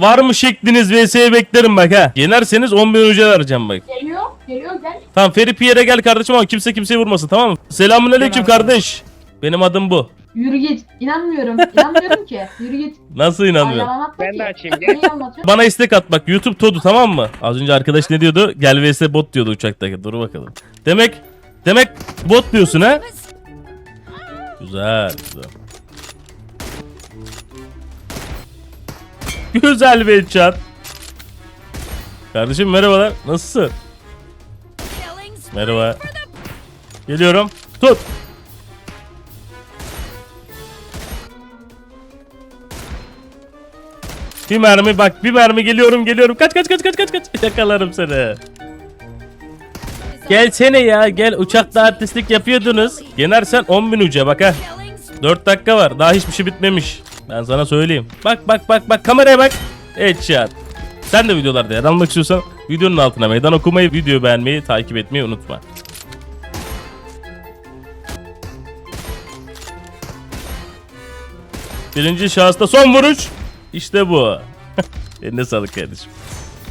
var mı şekliniz vs'ye beklerim bak ha. Yenerseniz 10 bin uca vereceğim bak. Geliyor, geliyor gel. Tamam Feri Pierre'e gel kardeşim ama kimse kimseyi vurmasın tamam mı? Selamun aleyküm kardeş. Benim adım bu. Yürü git. İnanmıyorum. İnanmıyorum ki. Yürü git. Nasıl atma Ben ki. de açayım, gel. Bana istek at bak YouTube Todu tamam mı? Az önce arkadaş ne diyordu? Gel vs bot diyordu uçaktaki. Dur bakalım. Demek demek bot diyorsun ha? Güzel güzel. Güzel bir chat. Kardeşim merhabalar. Nasılsın? Merhaba. Geliyorum. Tut. Bir mermi bak bir mermi geliyorum geliyorum. Kaç kaç kaç kaç kaç kaç. Yakalarım seni. Gelsene ya gel uçakta artistlik yapıyordunuz. Yenersen 10 bin uca bak ha. 4 dakika var daha hiçbir şey bitmemiş. Ben sana söyleyeyim. Bak bak bak bak kameraya bak. Headshot. Sen de videolarda yer almak istiyorsan videonun altına meydan okumayı, videoyu beğenmeyi, takip etmeyi unutma. Birinci şahısta son vuruş. İşte bu. Eline sağlık kardeşim.